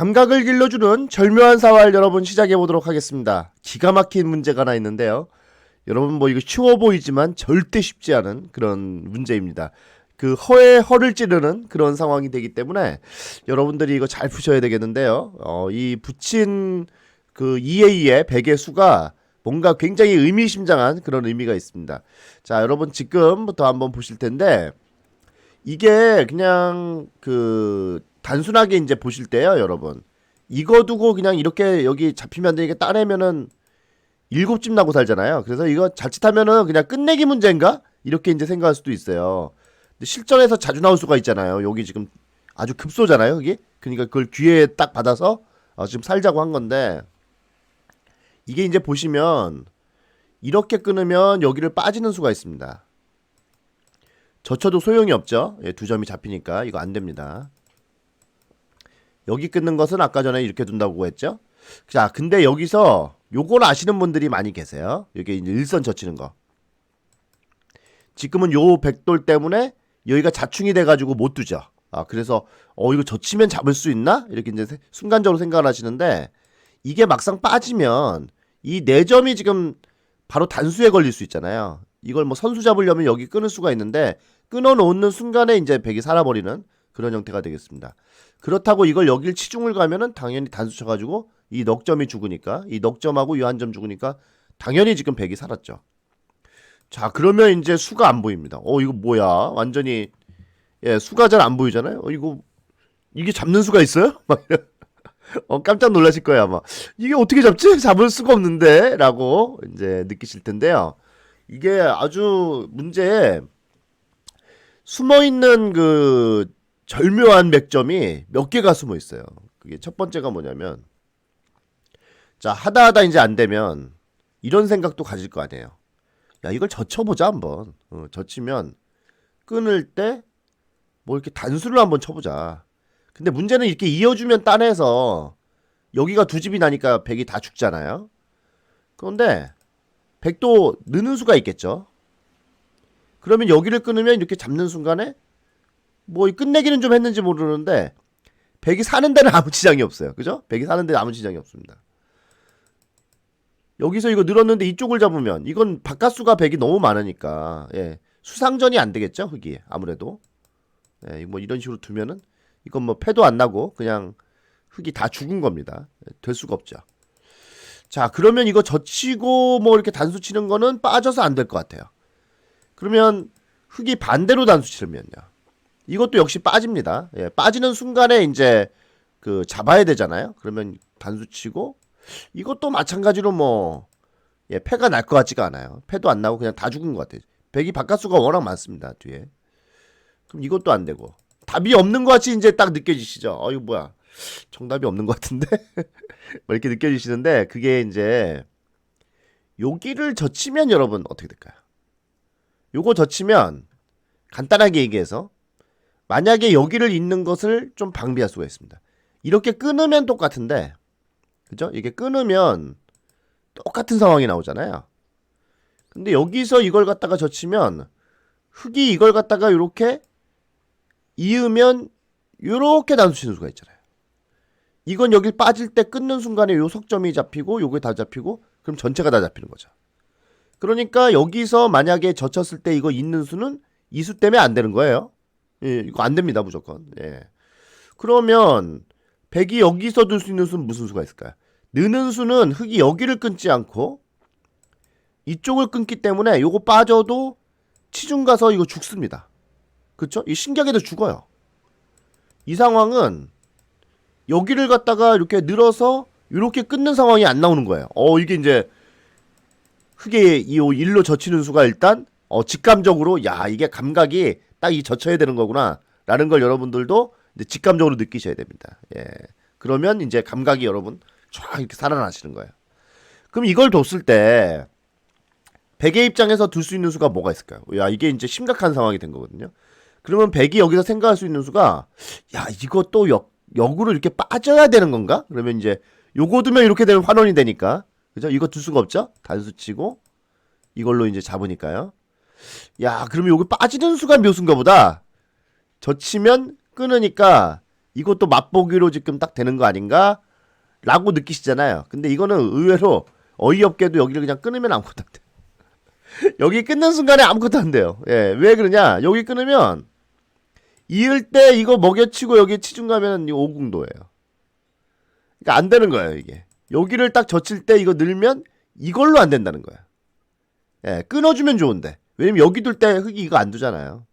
감각을 길러주는 절묘한 사활 여러분 시작해 보도록 하겠습니다. 기가 막힌 문제가 하나 있는데요. 여러분 뭐 이거 쉬워 보이지만 절대 쉽지 않은 그런 문제입니다. 그 허에 허를 찌르는 그런 상황이 되기 때문에 여러분들이 이거 잘 푸셔야 되겠는데요. 어, 이 붙인 그 2의 2의 백의 수가 뭔가 굉장히 의미심장한 그런 의미가 있습니다. 자, 여러분 지금부터 한번 보실 텐데 이게 그냥 그 단순하게 이제 보실 때요, 여러분. 이거 두고 그냥 이렇게 여기 잡히면 안 되니까 따내면은 일곱 집 나고 살잖아요. 그래서 이거 자칫하면은 그냥 끝내기 문제인가? 이렇게 이제 생각할 수도 있어요. 근데 실전에서 자주 나올 수가 있잖아요. 여기 지금 아주 급소잖아요, 여기. 그러니까 그걸 귀에 딱 받아서 어, 지금 살자고 한 건데 이게 이제 보시면 이렇게 끊으면 여기를 빠지는 수가 있습니다. 젖혀도 소용이 없죠. 예, 두 점이 잡히니까 이거 안 됩니다. 여기 끊는 것은 아까 전에 이렇게 둔다고 했죠. 자, 근데 여기서 요걸 아시는 분들이 많이 계세요. 이게 이제 일선 젖히는 거. 지금은 요 백돌 때문에 여기가 자충이 돼가지고 못 두죠. 아, 그래서 어 이거 젖히면 잡을 수 있나? 이렇게 이제 세- 순간적으로 생각을 하시는데 이게 막상 빠지면 이 네 점이 지금 바로 단수에 걸릴 수 있잖아요. 이걸 뭐 선수 잡으려면 여기 끊을 수가 있는데 끊어 놓는 순간에 이제 백이 살아버리는 그런 형태가 되겠습니다. 그렇다고 이걸 여길 치중을 가면은 당연히 단수 쳐가지고 이 넉점이 죽으니까 이 넉점하고 이 한 점 죽으니까 당연히 지금 백이 살았죠. 자 그러면 이제 수가 안 보입니다. 어 이거 뭐야? 완전히 예 수가 잘 안 보이잖아요. 어, 이거 이게 잡는 수가 있어요? 막. 어 깜짝 놀라실 거예요 아마. 이게 어떻게 잡지? 잡을 수가 없는데 라고 이제 느끼실 텐데요. 이게 아주 문제에 숨어 있는 그 절묘한 맥점이 몇 개가 숨어 있어요. 그게 첫 번째가 뭐냐면 자 하다 하다 이제 안 되면 이런 생각도 가질 거 아니에요. 야 이걸 젖혀보자 한번. 어, 젖히면 끊을 때 뭐 이렇게 단수를 한번 쳐보자. 근데 문제는 이렇게 이어주면 따내서 여기가 두 집이 나니까 백이 다 죽잖아요. 그런데 백도 느는 수가 있겠죠. 그러면 여기를 끊으면 이렇게 잡는 순간에 뭐이 끝내기는 좀 했는지 모르는데 백이 사는 데는 아무 지장이 없어요. 그죠? 백이 사는 데는 아무 지장이 없습니다. 여기서 이거 늘었는데 이쪽을 잡으면 이건 바깥수가 백이 너무 많으니까 예. 수상전이 안 되겠죠 흙이 아무래도 예, 뭐 이런 식으로 두면은 이건 뭐 패도 안 나고 그냥 흙이 다 죽은 겁니다 예, 될 수가 없죠 자 그러면 이거 젖히고 뭐 이렇게 단수 치는 거는 빠져서 안 될 것 같아요 그러면 흙이 반대로 단수 치면요 이것도 역시 빠집니다 예, 빠지는 순간에 이제 그 잡아야 되잖아요 그러면 단수 치고 이것도 마찬가지로 뭐 예, 패가 날 것 같지가 않아요. 패도 안 나고 그냥 다 죽은 것 같아요. 백이 바깥수가 워낙 많습니다. 뒤에. 그럼 이것도 안 되고 답이 없는 것 같이 이제 딱 느껴지시죠. 어 이거 뭐야? 정답이 없는 것 같은데 뭐 이렇게 느껴지시는데 그게 이제 여기를 젖히면 여러분 어떻게 될까요? 요거 젖히면 간단하게 얘기해서 만약에 여기를 잇는 것을 좀 방비할 수가 있습니다. 이렇게 끊으면 똑같은데 그죠? 이게 끊으면 똑같은 상황이 나오잖아요. 근데 여기서 이걸 갖다가 젖히면 흙이 이걸 갖다가 이렇게 이으면 이렇게 단수 치는 수가 있잖아요. 이건 여기 빠질 때 끊는 순간에 요 석점이 잡히고 요게 다 잡히고 그럼 전체가 다 잡히는 거죠. 그러니까 여기서 만약에 젖혔을 때 이거 있는 수는 이 수 때문에 안 되는 거예요. 예, 이거 안 됩니다, 무조건. 예. 그러면 백이 여기서 둘 수 있는 수는 무슨 수가 있을까요? 느는 수는 흙이 여기를 끊지 않고 이쪽을 끊기 때문에 요거 빠져도 치중 가서 이거 죽습니다. 그쵸? 이 신기하게도 죽어요. 이 상황은 여기를 갖다가 이렇게 늘어서 이렇게 끊는 상황이 안 나오는 거예요. 어 이게 이제 흙에 이 일로 젖히는 수가 일단 어 직감적으로 야 이게 감각이 딱 이 젖혀야 되는 거구나라는 걸 여러분들도 이제 직감적으로 느끼셔야 됩니다. 예. 그러면 이제 감각이 여러분 쫙 이렇게 살아나시는 거예요. 그럼 이걸 뒀을 때 백의 입장에서 둘 수 있는 수가 뭐가 있을까요? 야 이게 이제 심각한 상황이 된 거거든요. 그러면 백이 여기서 생각할 수 있는 수가 야 이거 또 역, 역으로 이렇게 빠져야 되는 건가? 그러면 이제 요거 두면 이렇게 되면 환원이 되니까 그죠? 이거 둘 수가 없죠? 단수 치고 이걸로 이제 잡으니까요. 야 그러면 요거 빠지는 수가 묘수인가 보다. 젖히면 끊으니까 이것도 맛보기로 지금 딱 되는 거 아닌가? 라고 느끼시잖아요. 근데 이거는 의외로 어이없게도 여기를 그냥 끊으면 아무것도 안 돼요. 여기 끊는 순간에 아무것도 안 돼요. 예, 왜 그러냐? 여기 끊으면 이을 때 이거 먹여치고 여기 치중 가면 이 오궁도예요. 그러니까 안 되는 거예요, 이게. 여기를 딱 젖힐 때 이거 늘면 이걸로 안 된다는 거야. 예, 끊어주면 좋은데. 왜냐면 여기 둘때 흙이 이거 안 두잖아요.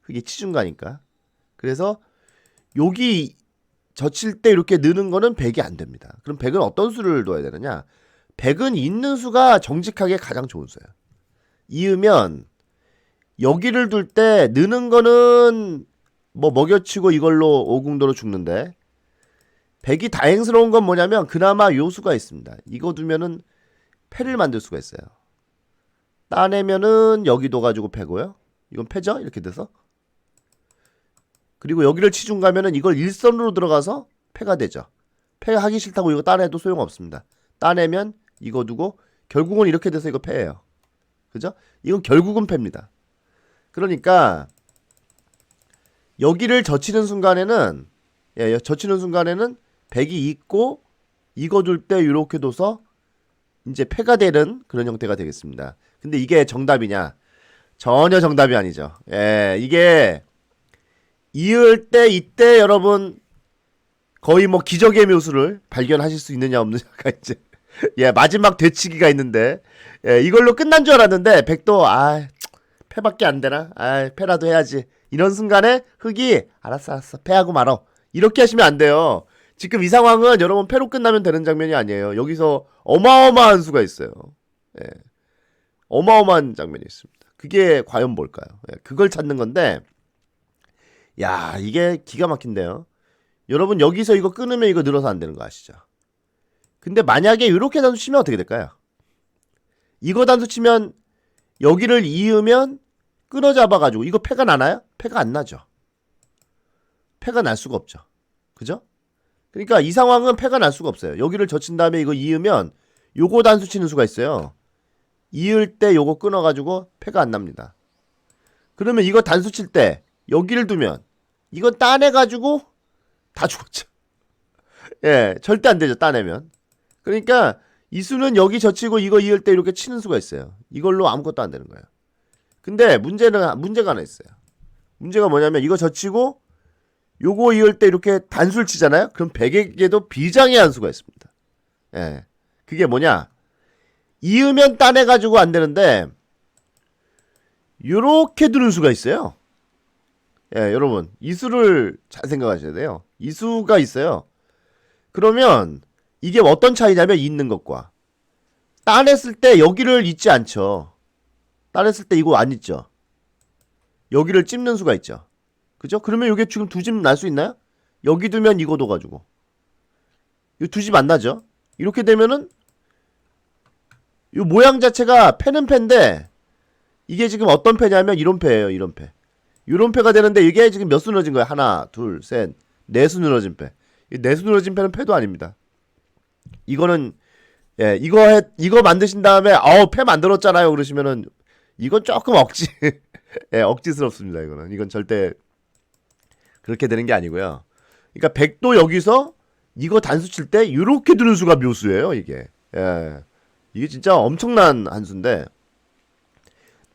흙이 치중 가니까. 그래서 여기 젖힐 때 이렇게 느는 거는 100이 안 됩니다. 그럼 100은 어떤 수를 둬야 되느냐? 100은 있는 수가 정직하게 가장 좋은 수예요. 이으면 여기를 둘 때 느는 거는 뭐 먹여치고 이걸로 오궁도로 죽는데 100이 다행스러운 건 뭐냐면 그나마 요 수가 있습니다. 이거 두면은 패를 만들 수가 있어요. 따내면은 여기도 가지고 패고요. 이건 패죠? 이렇게 돼서. 그리고 여기를 치중 가면은 이걸 일선으로 들어가서 패가 되죠. 패하기 싫다고 이거 따내도 소용없습니다. 따내면 이거 두고 결국은 이렇게 돼서 이거 패예요. 그죠? 이건 결국은 패입니다. 그러니까 여기를 젖히는 순간에는 예, 젖히는 순간에는 백이 있고 이거 둘 때 이렇게 둬서 이제 패가 되는 그런 형태가 되겠습니다. 근데 이게 정답이냐? 전혀 정답이 아니죠. 예, 이게 이을 때 이때 여러분 거의 뭐 기적의 묘수를 발견하실 수 있느냐 없느냐가 이제 예 마지막 되치기가 있는데 예 이걸로 끝난 줄 알았는데 백도 아 패밖에 안 되나? 아 패라도 해야지. 이런 순간에 흑이 알았어 알았어 패하고 말어. 이렇게 하시면 안 돼요. 지금 이 상황은 여러분 패로 끝나면 되는 장면이 아니에요. 여기서 어마어마한 수가 있어요. 예 어마어마한 장면이 있습니다 그게 과연 뭘까요 예, 그걸 찾는 건데 야 이게 기가 막힌데요 여러분 여기서 이거 끊으면 이거 늘어서 안 되는 거 아시죠? 근데 만약에 이렇게 단수 치면 어떻게 될까요? 이거 단수 치면 여기를 이으면 끊어 잡아가지고 이거 패가 나나요? 패가 안 나죠. 패가 날 수가 없죠. 그죠? 그러니까 이 상황은 패가 날 수가 없어요. 여기를 젖힌 다음에 이거 이으면 요거 단수 치는 수가 있어요. 이을 때 요거 끊어가지고 패가 안 납니다. 그러면 이거 단수 칠 때 여기를 두면 이거 따내가지고 다 죽었죠. 예, 절대 안 되죠, 따내면. 그러니까 이 수는 여기 젖히고 이거 이을 때 이렇게 치는 수가 있어요. 이걸로 아무것도 안 되는 거예요. 근데 문제는 문제가 하나 있어요. 문제가 뭐냐면 이거 젖히고 요거 이을 때 이렇게 단수를 치잖아요. 그럼 백에게도 비장의 한 수가 있습니다. 예. 그게 뭐냐? 이으면 따내 가지고 안 되는데 요렇게 두는 수가 있어요. 예, 여러분. 이 수를 잘 생각하셔야 돼요. 이 수가 있어요. 그러면 이게 어떤 차이냐면 있는 것과 따냈을 때 여기를 잊지 않죠. 따냈을 때 이거 안 잊죠. 여기를 찝는 수가 있죠. 그죠? 그러면 이게 지금 두 집 날 수 있나요? 여기 두면 이거 둬가지고 이 두 집 안 나죠? 이렇게 되면은 이 모양 자체가 패는 패인데 이게 지금 어떤 패냐면 이런 패예요. 이런 패. 이런 패가 되는데 이게 지금 몇 수 늘어진 거야? 하나, 둘, 셋, 네 수 늘어진 패. 이네수 늘어진 패는 패도 아닙니다. 이거는 예 이거 해 이거 만드신 다음에 어우 패 만들었잖아요 그러시면은 이건 조금 억지 예 억지스럽습니다 이거는 이건 절대 그렇게 되는 게 아니고요. 그러니까 백도 여기서 이거 단수 칠 때 이렇게 두는 수가 묘수예요 이게 예 이게 진짜 엄청난 한 수인데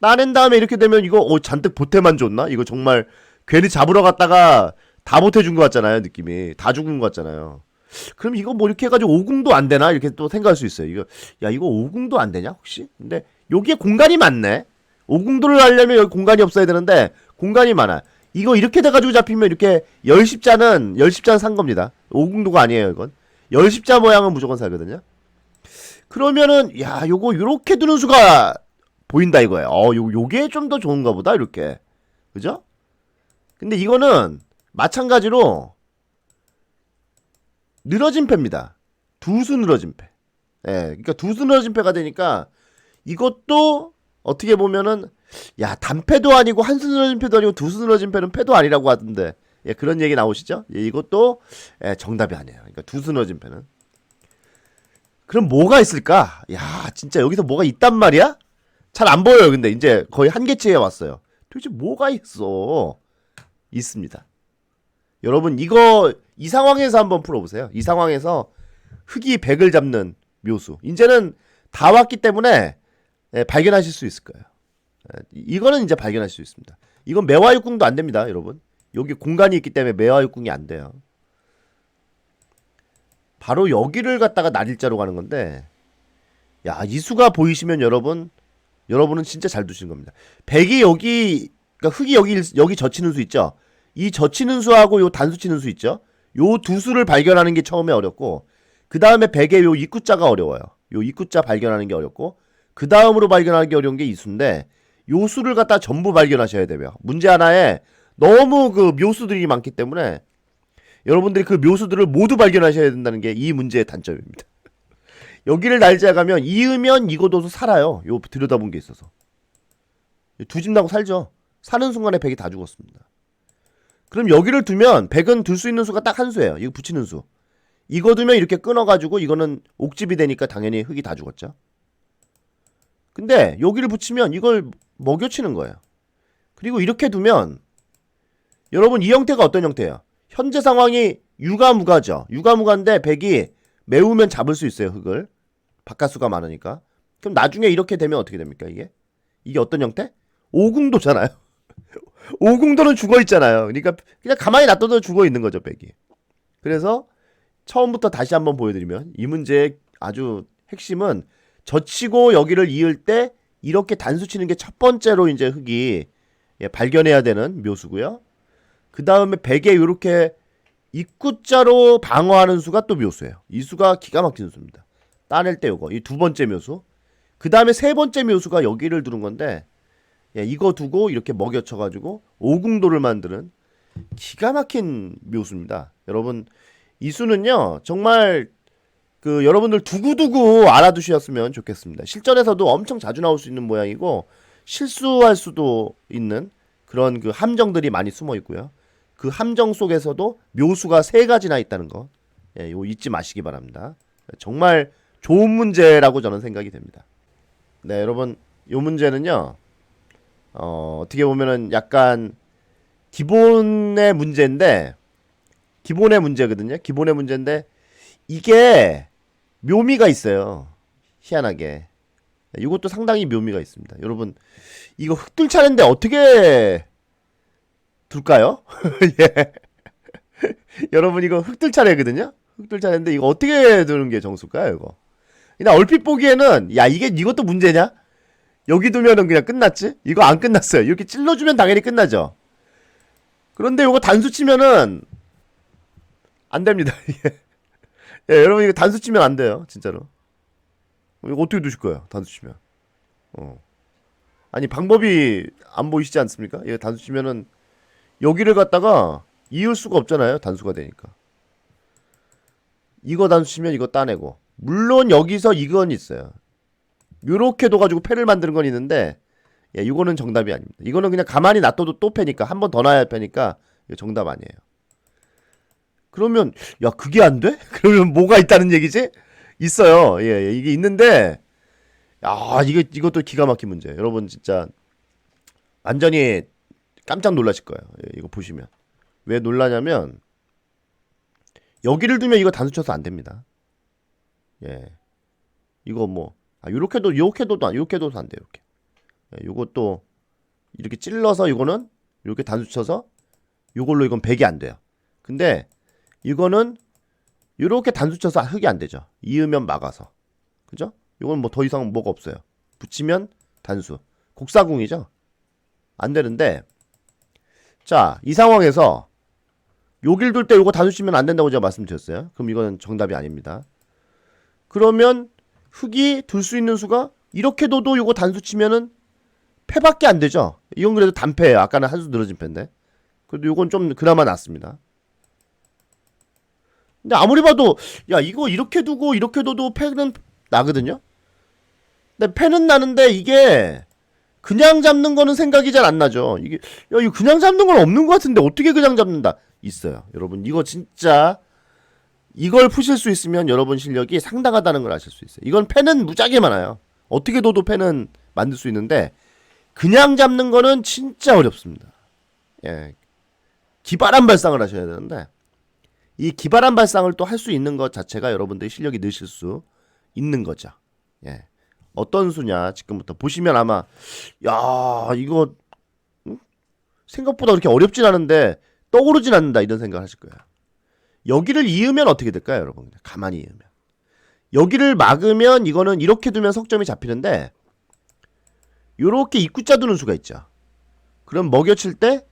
따낸 다음에 이렇게 되면 이거 어 잔뜩 보태만 줬나 이거 정말 괜히 잡으러 갔다가 다 보태준 것 같잖아요 느낌이 다 죽은 것 같잖아요. 그럼 이거 뭐 이렇게 해가지고 오궁도 안 되나 이렇게 또 생각할 수 있어요. 이거 야 이거 오궁도 안 되냐 혹시? 근데 여기에 공간이 많네. 오궁도를 하려면 여기 공간이 없어야 되는데 공간이 많아. 이거 이렇게 돼가지고 잡히면 이렇게 열십자는 열십자는 산 겁니다. 오궁도가 아니에요 이건. 열십자 모양은 무조건 살거든요. 그러면은 야 요거 요렇게 두는 수가 보인다 이거예요. 어 요, 요게 좀 더 좋은가 보다 이렇게. 그죠? 근데 이거는 마찬가지로 늘어진 패입니다. 두 수 늘어진 패. 예, 그러니까 두 수 늘어진 패가 되니까 이것도 어떻게 보면은 야 단패도 아니고 한 수 늘어진 패도 아니고 두 수 늘어진 패는 패도 아니라고 하던데 예, 그런 얘기 나오시죠? 예, 이것도 예, 정답이 아니에요. 그러니까 두 수 늘어진 패는 그럼 뭐가 있을까? 야 진짜 여기서 뭐가 있단 말이야? 잘 안 보여요. 근데 이제 거의 한계치에 왔어요. 도대체 뭐가 있어? 있습니다. 여러분 이거 이 상황에서 한번 풀어보세요. 이 상황에서 흑이 100을 잡는 묘수. 이제는 다 왔기 때문에 예, 발견하실 수 있을 거예요. 예, 이거는 이제 발견할 수 있습니다. 이건 매화육궁도 안 됩니다, 여러분. 여기 공간이 있기 때문에 매화육궁이 안 돼요. 바로 여기를 갖다가 날일자로 가는 건데, 야, 이 수가 보이시면 여러분, 여러분은 진짜 잘 두신 겁니다. 백이 여기, 그러니까 흙이 여기, 여기 젖히는 수 있죠? 이 젖히는 수하고 요 단수 치는 수 있죠? 요 두 수를 발견하는 게 처음에 어렵고, 그 다음에 백의 요 입구자가 어려워요. 요 입구자 발견하는 게 어렵고, 그 다음으로 발견하는 게 어려운 게 이 수인데, 요 수를 갖다 전부 발견하셔야 되며, 문제 하나에 너무 그 묘수들이 많기 때문에, 여러분들이 그 묘수들을 모두 발견하셔야 된다는 게 이 문제의 단점입니다. 여기를 날짜 가면 이으면 이거도 살아요. 요 들여다본 게 있어서. 두 집 나고 살죠. 사는 순간에 백이 다 죽었습니다. 그럼 여기를 두면 백은 둘 수 있는 수가 딱 한 수예요. 이거 붙이는 수. 이거 두면 이렇게 끊어가지고 이거는 옥집이 되니까 당연히 흙이 다 죽었죠. 근데 여기를 붙이면 이걸 먹여치는 거예요. 그리고 이렇게 두면 여러분 이 형태가 어떤 형태예요? 현재 상황이 유가무가죠. 유가무가인데 백이 매우면 잡을 수 있어요 흙을. 바깥수가 많으니까. 그럼 나중에 이렇게 되면 어떻게 됩니까 이게? 이게 어떤 형태? 오궁도잖아요. 오궁도는 죽어 있잖아요. 그러니까 그냥 가만히 놔둬도 죽어 있는 거죠 백이. 그래서 처음부터 다시 한번 보여드리면 이 문제의 아주 핵심은 젖히고 여기를 이을 때 이렇게 단수 치는 게 첫 번째로 이제 흙이 예, 발견해야 되는 묘수고요. 그 다음에 백에 이렇게 입구자로 방어하는 수가 또 묘수예요. 이 수가 기가 막힌 수입니다. 따낼 때 요거 이 두 번째 묘수. 그 다음에 세 번째 묘수가 여기를 두는 건데 예, 이거 두고 이렇게 먹여쳐가지고 오궁도를 만드는 기가 막힌 묘수입니다. 여러분 이 수는요 정말 그 여러분들 두고두고 알아두셨으면 좋겠습니다. 실전에서도 엄청 자주 나올 수 있는 모양이고 실수할 수도 있는 그런 그 함정들이 많이 숨어 있고요. 그 함정 속에서도 묘수가 세 가지나 있다는 거, 예, 요 잊지 마시기 바랍니다. 정말 좋은 문제라고 저는 생각이 됩니다. 네, 여러분, 요 문제는요, 어, 어떻게 보면은 약간 기본의 문제인데, 기본의 문제거든요. 기본의 문제인데, 이게 묘미가 있어요. 희한하게. 이것도 상당히 묘미가 있습니다. 여러분, 이거 흙들 차례인데 어떻게 둘까요? 예. 여러분 이거 흙들 차례거든요. 흙들 차례인데 이거 어떻게 두는 게 정수일까요, 이거? 그냥 얼핏 보기에는 야 이게 이것도 문제냐? 여기 두면은 그냥 끝났지? 이거 안 끝났어요. 이렇게 찔러 주면 당연히 끝나죠. 그런데 이거 단수 치면은 안 됩니다. 이게. 예, 여러분 이거 단수 치면 안 돼요, 진짜로. 이거 어떻게 두실 거예요, 단수 치면? 어. 아니 방법이 안 보이시지 않습니까? 이거 단수 치면은 여기를 갖다가 이을 수가 없잖아요. 단수가 되니까. 이거 단수 치면 이거 따내고. 물론 여기서 이건 있어요. 요렇게 둬가지고 패를 만드는 건 있는데, 예, 이거는 정답이 아닙니다. 이거는 그냥 가만히 놔둬도 또 패니까, 한 번 더 놔야 패니까, 정답 아니에요. 그러면, 야, 그게 안 돼? 그러면 뭐가 있다는 얘기지? 있어요. 예, 예, 이게 있는데, 야, 이거, 이것도 기가 막힌 문제예요. 여러분, 진짜, 완전히 깜짝 놀라실 거예요. 예, 이거 보시면. 왜 놀라냐면 여기를 두면 이거 단수 쳐서 안 됩니다. 예. 이거 뭐 아, 요렇게도 요렇게도 안 요렇게도 안 돼요. 이렇게. 예, 요것도 이렇게 찔러서 이거는 이렇게 단수 쳐서 요걸로 이건 100이 안 돼요. 근데 이거는 요렇게 단수 쳐서 흙이 안 되죠. 이으면 막아서. 그죠? 요건 뭐 더 이상 뭐가 없어요. 붙이면 단수. 곡사궁이죠. 안 되는데 자, 이 상황에서 여길 둘때 요거 단수 치면 안 된다고 제가 말씀드렸어요. 그럼 이거는 정답이 아닙니다. 그러면 흙이 둘 수 있는 수가 이렇게 둬도 요거 단수 치면은 패밖에 안 되죠. 이건 그래도 단패예요. 아까는 한 수 늘어진 패인데. 그래도 요건 좀 그나마 낫습니다. 근데 아무리 봐도 야 이거 이렇게 두고 이렇게 둬도 패는 나거든요. 근데 패는 나는데 이게 그냥 잡는 거는 생각이 잘 안 나죠. 이게 야 이거 그냥 잡는 건 없는 것 같은데 어떻게 그냥 잡는다? 있어요. 여러분 이거 진짜 이걸 푸실 수 있으면 여러분 실력이 상당하다는 걸 아실 수 있어요. 이건 펜은 무지하게 많아요. 어떻게 둬도 펜은 만들 수 있는데 그냥 잡는 거는 진짜 어렵습니다. 예. 기발한 발상을 하셔야 되는데 이 기발한 발상을 또 할 수 있는 것 자체가 여러분들이 실력이 느실 수 있는 거죠. 예. 어떤 수냐 지금부터 보시면 아마 야 이거 응? 생각보다 그렇게 어렵진 않은데 떠오르진 않는다 이런 생각을 하실 거예요. 여기를 이으면 어떻게 될까요, 여러분? 가만히 이으면 여기를 막으면 이거는 이렇게 두면 석점이 잡히는데 요렇게 입구자 두는 수가 있죠. 그럼 먹여칠 때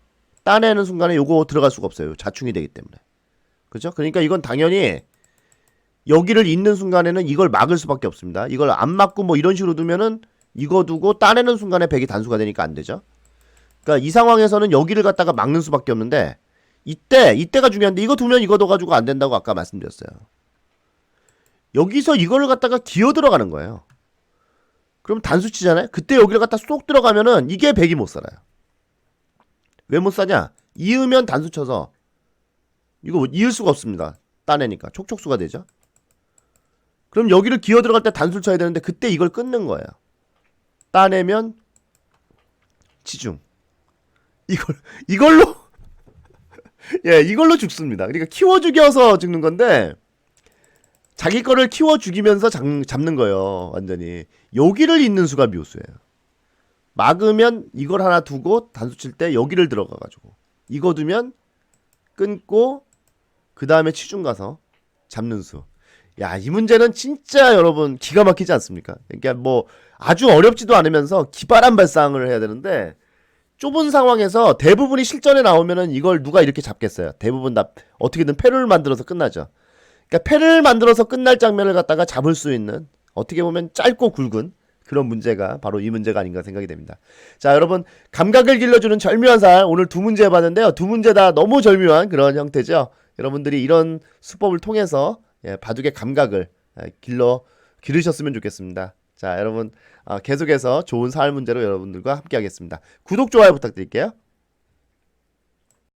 따내는 순간에 요거 들어갈 수가 없어요. 자충이 되기 때문에. 그죠? 그러니까 이건 당연히 여기를 잇는 순간에는 이걸 막을 수밖에 없습니다. 이걸 안 막고 뭐 이런 식으로 두면은 이거 두고 따내는 순간에 백이 단수가 되니까 안 되죠. 그러니까 이 상황에서는 여기를 갖다가 막는 수밖에 없는데 이때 이때가 중요한데 이거 두면 이거 둬 가지고 안 된다고 아까 말씀드렸어요. 여기서 이거를 갖다가 기어 들어가는 거예요. 그럼 단수 치잖아요. 그때 여기를 갖다 쏙 들어가면은 이게 백이 못 살아요. 왜 못 사냐? 이으면 단수 쳐서 이거 이을 수가 없습니다. 따내니까 촉촉수가 되죠. 그럼 여기를 기어 들어갈 때 단수를 쳐야 되는데 그때 이걸 끊는 거예요. 따내면 치중. 이걸 이걸로 예 이걸로 죽습니다. 그러니까 키워 죽여서 죽는 건데 자기 거를 키워 죽이면서 잡, 잡는 거예요. 완전히 여기를 잇는 수가 묘수예요. 막으면 이걸 하나 두고 단수 칠 때 여기를 들어가 가지고 이거 두면 끊고 그 다음에 치중 가서 잡는 수. 야, 이 문제는 진짜 여러분 기가 막히지 않습니까? 그러니까 뭐 아주 어렵지도 않으면서 기발한 발상을 해야 되는데 좁은 상황에서 대부분이 실전에 나오면은 이걸 누가 이렇게 잡겠어요? 대부분 다 어떻게든 패를 만들어서 끝나죠. 그러니까 패를 만들어서 끝날 장면을 갖다가 잡을 수 있는 어떻게 보면 짧고 굵은 그런 문제가 바로 이 문제가 아닌가 생각이 됩니다. 자, 여러분 감각을 길러주는 절묘한 살 오늘 두 문제 해봤는데요. 두 문제 다 너무 절묘한 그런 형태죠. 여러분들이 이런 수법을 통해서 예, 바둑의 감각을 예, 길러 기르셨으면 좋겠습니다. 자, 여러분 아, 계속해서 좋은 사활 문제로 여러분들과 함께하겠습니다. 구독 좋아요 부탁드릴게요.